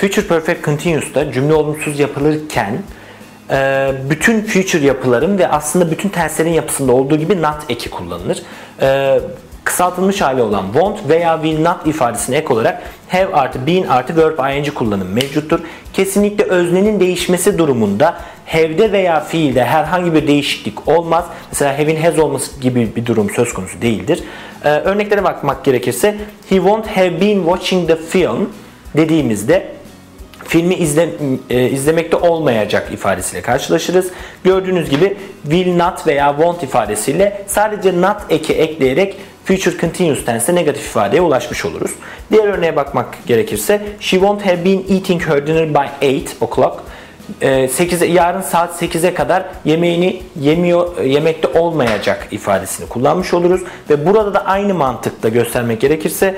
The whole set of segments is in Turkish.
Future Perfect Continuous'ta cümle olumsuz yapılırken e, bütün future yapıların ve aslında bütün tenslerin yapısında olduğu gibi not eki kullanılır. E, kısaltılmış hali olan won't veya will not ifadesine ek olarak have artı been artı verb ing kullanım mevcuttur. Kesinlikle öznenin değişmesi durumunda have'de veya fiilde herhangi bir değişiklik olmaz. Mesela have'in has olması gibi bir durum söz konusu değildir. Ee, örneklere bakmak gerekirse he won't have been watching the film dediğimizde filmi izle, e, izlemekte olmayacak ifadesiyle karşılaşırız. Gördüğünüz gibi will not veya won't ifadesiyle sadece not eki ekleyerek future continuous tense negatif ifadeye ulaşmış oluruz. Diğer örneğe bakmak gerekirse she won't have been eating her dinner by 8 o'clock. 8'e yarın saat 8'e kadar yemeğini yemiyor yemekte olmayacak ifadesini kullanmış oluruz ve burada da aynı mantıkla göstermek gerekirse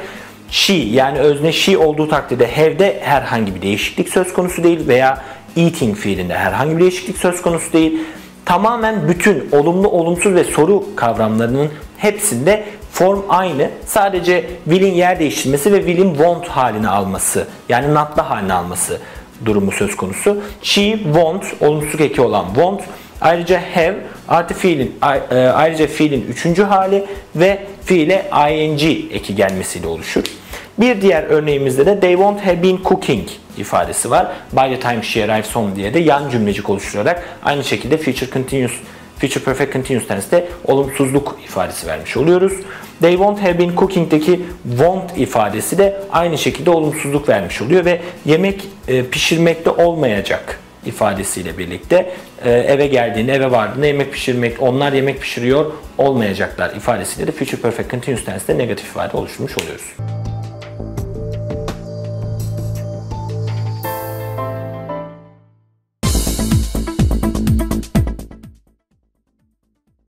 she yani özne she olduğu takdirde have'de herhangi bir değişiklik söz konusu değil veya eating fiilinde herhangi bir değişiklik söz konusu değil. Tamamen bütün olumlu, olumsuz ve soru kavramlarının hepsinde form aynı. Sadece will'in yer değiştirmesi ve will'in want halini alması yani not'la halini alması durumu söz konusu. She, want, olumsuz eki olan want. Ayrıca have artı fiilin e, ayrıca fiilin üçüncü hali ve fiile ing eki gelmesiyle oluşur. Bir diğer örneğimizde de they won't have been cooking ifadesi var. By the time she arrives home diye de yan cümlecik oluşturarak aynı şekilde future continuous future perfect continuous tense'de olumsuzluk ifadesi vermiş oluyoruz. They won't have been cooking'deki won't ifadesi de aynı şekilde olumsuzluk vermiş oluyor ve yemek e, pişirmekte olmayacak ifadesiyle birlikte e, eve geldiğinde, eve vardığında yemek pişirmek, onlar yemek pişiriyor olmayacaklar ifadesiyle de future perfect continuous tense'de negatif ifade oluşturmuş oluyoruz.